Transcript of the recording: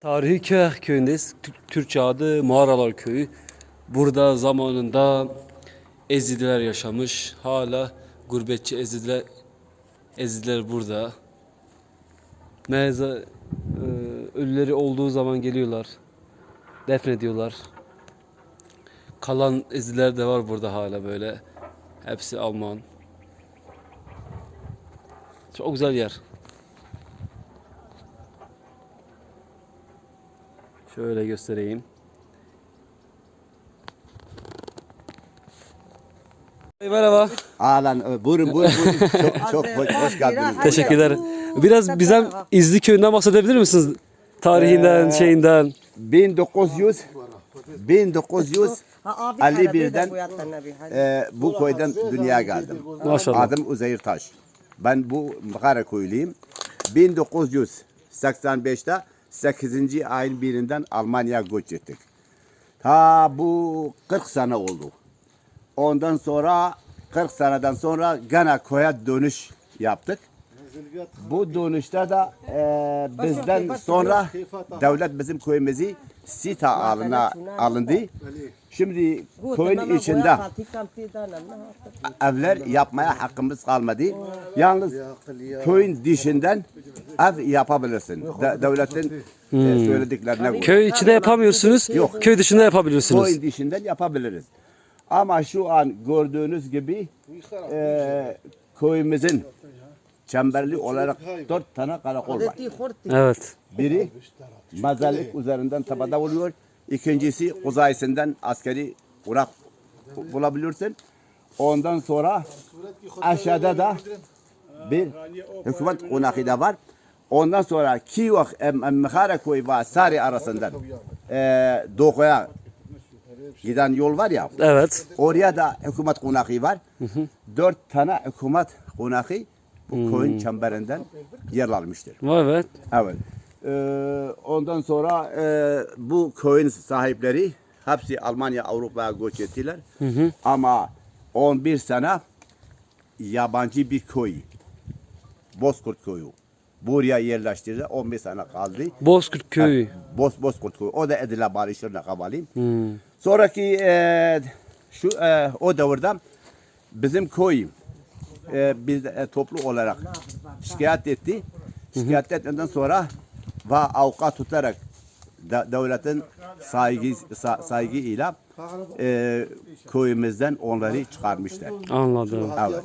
Tarihi Köy köyündeyiz. Tü- Türkçe adı Mağaralar Köyü. Burada zamanında Ezidiler yaşamış. Hala gurbetçi Ezidiler, Ezidiler burada. Meza, e, ölüleri olduğu zaman geliyorlar. Defnediyorlar. Kalan Ezidiler de var burada hala böyle. Hepsi Alman. Çok güzel yer. Şöyle göstereyim. Merhaba. Alan buyurun buyurun buyurun. Çok, çok hoş, hoş geldiniz. Teşekkürler. Biraz bizden İzli köyünden bahsedebilir misiniz? Tarihinden, şeyinden. 1900 1900 Ha, abi Ali aradı da birden bu yattan abi, hadi. e, bu köyden dünyaya geldim. Maşallah. Adım Uzeyir Taş. Ben bu Mıkara köylüyüm. 1985'te 8. ayın birinden Almanya göç ettik. Ta bu 40 sene oldu. Ondan sonra 40 seneden sonra gene köye dönüş yaptık. Bu dönüşte de e, bizden sonra devlet bizim köyümüzü sita alına alındı. Şimdi köyün içinde evler yapmaya hakkımız kalmadı. Yalnız köyün dışından ev yapabilirsin. De- devletin e, söylediklerine göre. Köy içinde yapamıyorsunuz. Yok. Köy dışında yapabiliyorsunuz. Köyün dışından yapabiliriz. Ama şu an gördüğünüz gibi e, köyümüzün çemberli olarak dört tane karakol var. Evet. Biri mezarlık üzerinden tabada oluyor. İkincisi kuzayisinden askeri uğrak bulabilirsin. Ondan sonra aşağıda da bir hükümet konağı da var. Ondan sonra Kiyok Mkhara Koy ve Sari arasından e, doğuya giden yol var ya. Evet. Oraya da hükümet konağı var. Dört tane hükümet konağı bu köyün çemberinden yer almıştır. Evet. Evet. Ee, ondan sonra e, bu köyün sahipleri hepsi Almanya, Avrupa'ya göç ettiler. Ama 11 sene yabancı bir köy. Bozkurt köyü. Buraya yerleştirdiler. 11 sene kaldı. Bozkurt Köyü. Boz, Bozkurt köyü. O da Edile Barışır'la kabalıyım. Hmm. Sonraki e, şu e, o devirde bizim köy e, biz e, toplu olarak şikayet etti. Şikayet etmeden sonra ve avukat tutarak de- devletin saygı sa, saygıyla e, köyümüzden onları çıkarmışlar. Anladım. Evet.